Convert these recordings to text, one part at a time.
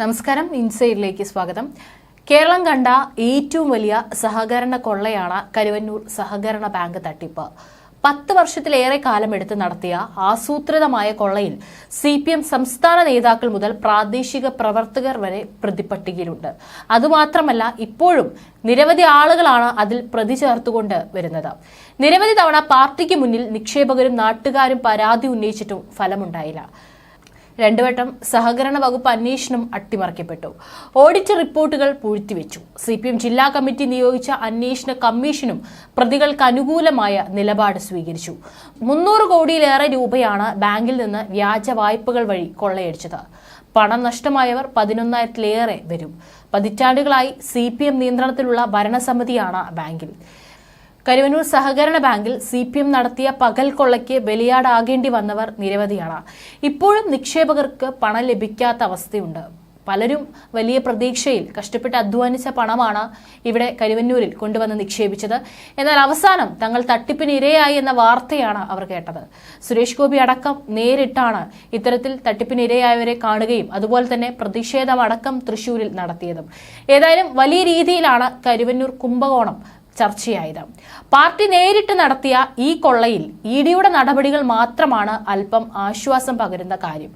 നമസ്കാരം ഇൻസൈഡിലേക്ക് സ്വാഗതം. കേരളം കണ്ട ഏറ്റവും വലിയ സഹകരണ കൊള്ളയാണ് കരുവന്നൂർ സഹകരണ ബാങ്ക് തട്ടിപ്പ്. പത്ത് വർഷത്തിലേറെ കാലം എടുത്ത് നടത്തിയ ആസൂത്രിതമായ കൊള്ളയിൽ സി പി എം സംസ്ഥാന നേതാക്കൾ മുതൽ പ്രാദേശിക പ്രവർത്തകർ വരെ പ്രതിപട്ടികയിലുണ്ട് അതുമാത്രമല്ല ഇപ്പോഴും നിരവധി ആളുകളാണ് അതിൽ പ്രതി ചേർത്തുകൊണ്ട് വരുന്നത്. നിരവധി തവണ പാർട്ടിക്ക് മുന്നിൽ നിക്ഷേപകരും നാട്ടുകാരും പരാതി ഉന്നയിച്ചിട്ടും ഫലമുണ്ടായില്ല. രണ്ടുവട്ടം സഹകരണ വകുപ്പ് അന്വേഷണം അട്ടിമറിക്കപ്പെട്ടു. ഓഡിറ്റ് റിപ്പോർട്ടുകൾ പൂഴ്ത്തിവെച്ചു. സി പി എം ജില്ലാ കമ്മിറ്റി നിയോഗിച്ച അന്വേഷണ കമ്മീഷനും പ്രതികൾക്ക് അനുകൂലമായ നിലപാട് സ്വീകരിച്ചു. മുന്നൂറ് കോടിയിലേറെ രൂപയാണ് ബാങ്കിൽ നിന്ന് വ്യാജ വായ്പകൾ വഴി കൊള്ളയടിച്ചത്. പണം നഷ്ടമായവർ പതിനൊന്നായിരത്തിലേറെ വരും. പതിറ്റാണ്ടുകളായി സി പി എം നിയന്ത്രണത്തിലുള്ള ഭരണസമിതിയാണ് ബാങ്കിൽ. കരുവന്നൂർ സഹകരണ ബാങ്കിൽ സി പി എം നടത്തിയ പകൽ കൊള്ളയ്ക്ക് ബലിയാടാകേണ്ടി വന്നവർ നിരവധിയാണ്. ഇപ്പോഴും നിക്ഷേപകർക്ക് പണം ലഭിക്കാത്ത അവസ്ഥയുണ്ട്. പലരും വലിയ പ്രതീക്ഷയിൽ കഷ്ടപ്പെട്ട് അധ്വാനിച്ച പണമാണ് ഇവിടെ കരുവന്നൂരിൽ കൊണ്ടുവന്ന് നിക്ഷേപിച്ചത്. എന്നാൽ അവസാനം തങ്ങൾ തട്ടിപ്പിന് ഇരയായി എന്ന വാർത്തയാണ് അവർ കേട്ടത്. സുരേഷ് ഗോപി അടക്കം നേരിട്ടാണ് ഇത്തരത്തിൽ തട്ടിപ്പിന് ഇരയായവരെ കാണുകയും അതുപോലെ തന്നെ പ്രതിഷേധമടക്കം തൃശൂരിൽ നടത്തിയതും. ഏതായാലും വലിയ രീതിയിലാണ് കരുവന്നൂർ കുംഭകോണം ചർച്ചയായത്. പാർട്ടി നേരിട്ട് നടത്തിയ ഈ കൊള്ളയിൽ ഇ ഡിയുടെ നടപടികൾ മാത്രമാണ് അല്പം ആശ്വാസം പകരുന്ന കാര്യം.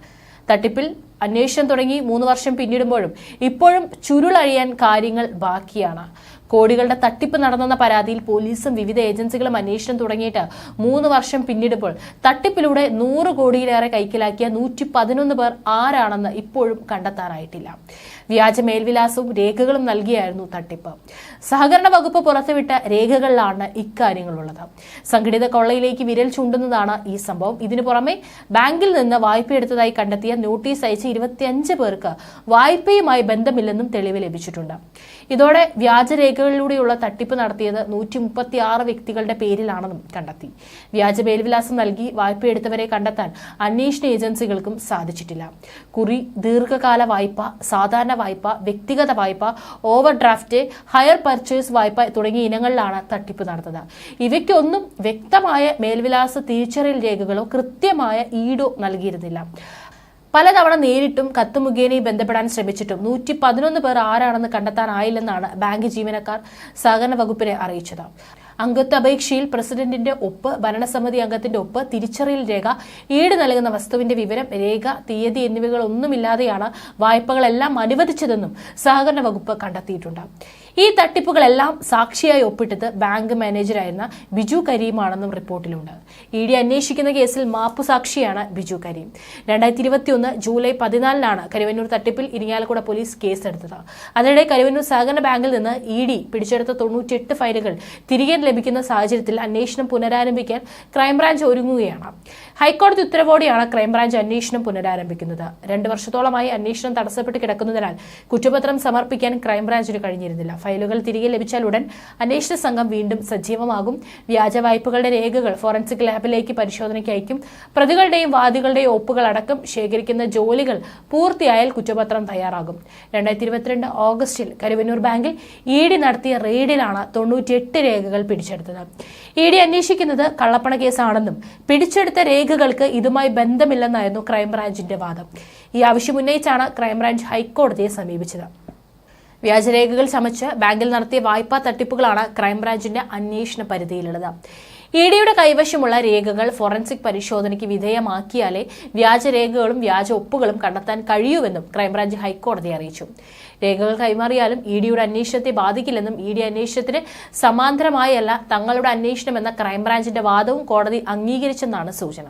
തട്ടിപ്പിൽ അന്വേഷണം തുടങ്ങി മൂന്ന് വർഷം പിന്നിടുമ്പോഴും ഇപ്പോഴും ചുരുളഴിയാൻ കാര്യങ്ങൾ ബാക്കിയാണ്. കോടികളുടെ തട്ടിപ്പ് നടന്നെന്ന പരാതിയിൽ പോലീസും വിവിധ ഏജൻസികളും അന്വേഷണം തുടങ്ങിയിട്ട് മൂന്ന് വർഷം പിന്നിടുമ്പോൾ തട്ടിപ്പിലൂടെ നൂറ് കോടിയിലേറെ കൈക്കലാക്കിയ നൂറ്റി പതിനൊന്ന് പേർ ആരാണെന്ന് ഇപ്പോഴും കണ്ടെത്താനായിട്ടില്ല. വ്യാജ മേൽവിലാസവും രേഖകളും നൽകിയായിരുന്നു തട്ടിപ്പ്. സഹകരണ വകുപ്പ് പുറത്തുവിട്ട രേഖകളിലാണ് ഇക്കാര്യങ്ങളുള്ളത്. സംഘടിത കൊള്ളയിലേക്ക് വിരൽ ചൂണ്ടുന്നതാണ് ഈ സംഭവം. ഇതിനു പുറമെ ബാങ്കിൽ നിന്ന് വായ്പയെടുത്തതായി കണ്ടെത്തിയ നോട്ടീസ് അയച്ച ഇരുപത്തിയഞ്ച് പേർക്ക് വായ്പയുമായി ബന്ധമില്ലെന്നും തെളിവ് ലഭിച്ചിട്ടുണ്ട്. ഇതോടെ വ്യാജരേഖകളിലൂടെയുള്ള തട്ടിപ്പ് നടത്തിയത് നൂറ്റി മുപ്പത്തി ആറ് വ്യക്തികളുടെ പേരിലാണെന്നും കണ്ടെത്തി. വ്യാജ മേൽവിലാസം നൽകി വായ്പയെടുത്തവരെ കണ്ടെത്താൻ അന്വേഷണ ഏജൻസികൾക്കും സാധിച്ചിട്ടില്ല. കുറി ദീർഘകാല വായ്പ സാധാരണ വായ്പ വ്യക്തിഗത വായ്പ ഓവർ ഡ്രാഫ്റ്റ് ഹയർ പർച്ചേസ് വായ്പ തുടങ്ങിയ ഇനങ്ങളിലാണ് തട്ടിപ്പ് നടന്നത്. ഇവയ്ക്കൊന്നും വ്യക്തമായ മേൽവിലാസ തിരിച്ചറിയൽ രേഖകളോ കൃത്യമായ ഈടോ നൽകിയിരുന്നില്ല. പലതവണ നേരിട്ടും കത്ത് മുഖേനയും ബന്ധപ്പെടാൻ ശ്രമിച്ചിട്ടും നൂറ്റി പതിനൊന്ന് പേർ ആരാണെന്ന് കണ്ടെത്താനായില്ലെന്നാണ് ബാങ്ക് ജീവനക്കാർ സഹകരണ വകുപ്പിനെ അറിയിച്ചത്. അംഗത്വ അപേക്ഷയിൽ പ്രസിഡന്റിന്റെ ഒപ്പ് ഭരണസമിതി അംഗത്തിന്റെ ഒപ്പ് തിരിച്ചറിയൽ രേഖ ഈട് നൽകുന്ന വസ്തുവിന്റെ വിവരം രേഖ തീയതി എന്നിവകളൊന്നുമില്ലാതെയാണ് വായ്പകളെല്ലാം അനുവദിച്ചതെന്നും സഹകരണ വകുപ്പ് കണ്ടെത്തിയിട്ടുണ്ട്. ഈ തട്ടിപ്പുകളെല്ലാം സാക്ഷിയായി ഒപ്പിട്ടത് ബാങ്ക് മാനേജറായിരുന്ന ബിജു കരീമാണെന്നും റിപ്പോർട്ടിലുണ്ട്. ഇ ഡി അന്വേഷിക്കുന്ന കേസിൽ മാപ്പു സാക്ഷിയാണ് ബിജു കരീം. രണ്ടായിരത്തി ഇരുപത്തിയൊന്ന് ജൂലൈ പതിനാലിനാണ് കരുവന്നൂർ തട്ടിപ്പിൽ ഇരിങ്ങാലക്കുട പോലീസ് കേസെടുത്തത്. അതിനിടെ കരുവന്നൂർ സഹകരണ ബാങ്കിൽ നിന്ന് ഇ ഡി പിടിച്ചെടുത്ത തൊണ്ണൂറ്റിയെട്ട് ഫയലുകൾ തിരികെ ലഭിക്കുന്ന സാഹചര്യത്തിൽ അന്വേഷണം പുനരാരംഭിക്കാൻ ക്രൈംബ്രാഞ്ച് ഒരുങ്ങുകയാണ്. ഹൈക്കോടതി ഉത്തരവോടെയാണ് ക്രൈംബ്രാഞ്ച് അന്വേഷണം പുനരാരംഭിക്കുന്നത്. രണ്ട് വർഷത്തോളമായി അന്വേഷണം തടസ്സപ്പെട്ട് കിടക്കുന്നതിനാൽ കുറ്റപത്രം സമർപ്പിക്കാൻ ക്രൈംബ്രാഞ്ചിന് കഴിഞ്ഞിരുന്നില്ല. ഫയലുകൾ തിരികെ ലഭിച്ചാൽ ഉടൻ അന്വേഷണ സംഘം വീണ്ടും സജീവമാകും. വ്യാജ വായ്പകളുടെ രേഖകൾ ഫോറൻസിക് ലാബിലേക്ക് പരിശോധനയ്ക്ക് അയക്കും പ്രതികളുടെയും വാദികളുടെയും ഒപ്പുകൾ അടക്കം ശേഖരിക്കുന്ന ജോലികൾ പൂർത്തിയായാൽ കുറ്റപത്രം തയ്യാറാകും. രണ്ടായിരത്തി ഇരുപത്തിരണ്ട് ഓഗസ്റ്റിൽ കരുവന്നൂർ ബാങ്കിൽ ഇ ഡി നടത്തിയ റെയ്ഡിലാണ് തൊണ്ണൂറ്റിയെട്ട് രേഖകൾ പിടിച്ചെടുത്തത്. ഇ ഡി അന്വേഷിക്കുന്നത് കള്ളപ്പണ കേസാണെന്നും പിടിച്ചെടുത്ത രേഖകൾക്ക് ഇതുമായി ബന്ധമില്ലെന്നായിരുന്നു ക്രൈംബ്രാഞ്ചിന്റെ വാദം. ഈ ആവശ്യം ഉന്നയിച്ചാണ് ക്രൈംബ്രാഞ്ച് ഹൈക്കോടതിയെ സമീപിച്ചത്. വ്യാജരേഖകൾ ചമച്ച് ബാങ്കിൽ നടത്തിയ വായ്പാ തട്ടിപ്പുകളാണ് ക്രൈംബ്രാഞ്ചിന്റെ അന്വേഷണ പരിധിയിലുള്ളത്. ഇ ഡിയുടെ കൈവശമുള്ള രേഖകൾ ഫോറൻസിക് പരിശോധനയ്ക്ക് വിധേയമാക്കിയാലേ വ്യാജരേഖകളും വ്യാജ ഒപ്പുകളും കണ്ടെത്താൻ കഴിയൂവെന്നും ക്രൈംബ്രാഞ്ച് ഹൈക്കോടതിയെ അറിയിച്ചു. രേഖകൾ കൈമാറിയാലും ഇ ഡിയുടെ അന്വേഷണത്തെ ബാധിക്കില്ലെന്നും ഇ ഡി അന്വേഷണത്തിന് സമാന്തരമായല്ല തങ്ങളുടെ അന്വേഷണമെന്ന ക്രൈംബ്രാഞ്ചിന്റെ വാദവും കോടതി അംഗീകരിച്ചെന്നാണ് സൂചന.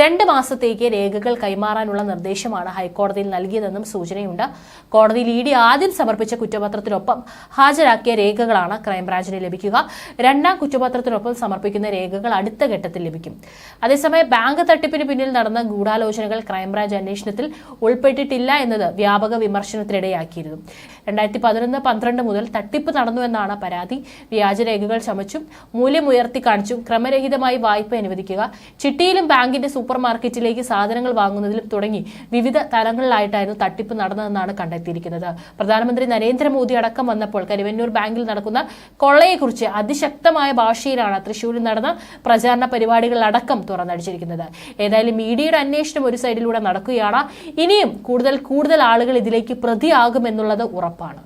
രണ്ട് മാസത്തേക്ക് രേഖകൾ കൈമാറാനുള്ള നിർദ്ദേശമാണ് ഹൈക്കോടതിയിൽ നൽകിയതെന്നും സൂചനയുണ്ട്. കോടതിയിൽ ഇ ഡി ആദ്യം സമർപ്പിച്ച കുറ്റപത്രത്തിനൊപ്പം ഹാജരാക്കിയ രേഖകളാണ് ക്രൈംബ്രാഞ്ചിന് ലഭിക്കുക. രണ്ടാം കുറ്റപത്രത്തിനൊപ്പം സമർപ്പിക്കുന്ന രേഖകൾ അടുത്ത ഘട്ടത്തിൽ ലഭിക്കും. അതേസമയം ബാങ്ക് തട്ടിപ്പിന് പിന്നിൽ നടന്ന ഗൂഢാലോചനകൾ ക്രൈംബ്രാഞ്ച് അന്വേഷണത്തിൽ ഉൾപ്പെട്ടിട്ടില്ല എന്നത് വ്യാപക വിമർശനത്തിനിടയാക്കിയിരുന്നു. രണ്ടായിരത്തി പതിനൊന്ന് പന്ത്രണ്ട് മുതൽ തട്ടിപ്പ് നടന്നു എന്നാണ് പരാതി. വ്യാജരേഖകൾ ചമച്ചും മൂല്യമുയർത്തി കാണിച്ചും ക്രമരഹിതമായി വായ്പ അനുവദിക്കുക. ചിട്ടിയിലും ബാങ്കിന്റെ സൂപ്പർ മാർക്കറ്റിലേക്ക് സാധനങ്ങൾ വാങ്ങുന്നതിലും തുടങ്ങി വിവിധ തലങ്ങളിലായിട്ടായിരുന്നു തട്ടിപ്പ് നടന്നതെന്നാണ് കണ്ടെത്തിയിരിക്കുന്നത്. പ്രധാനമന്ത്രി നരേന്ദ്രമോദി അടക്കം വന്നപ്പോൾ കരുവന്നൂർ ബാങ്കിൽ നടക്കുന്ന കൊള്ളയെക്കുറിച്ച് അതിശക്തമായ ഭാഷയിലാണ് തൃശൂരിൽ നടന്ന പ്രചാരണ പരിപാടികളടക്കം തുറന്നടിച്ചിരിക്കുന്നത്. ഏതായാലും മീഡിയയുടെ അന്വേഷണം ഒരു സൈഡിലൂടെ നടക്കുകയാണ്. ഇനിയും കൂടുതൽ കൂടുതൽ ആളുകൾ ഇതിലേക്ക് പ്രതിയാകുമെന്നുള്ളത് ഉറപ്പാണ്.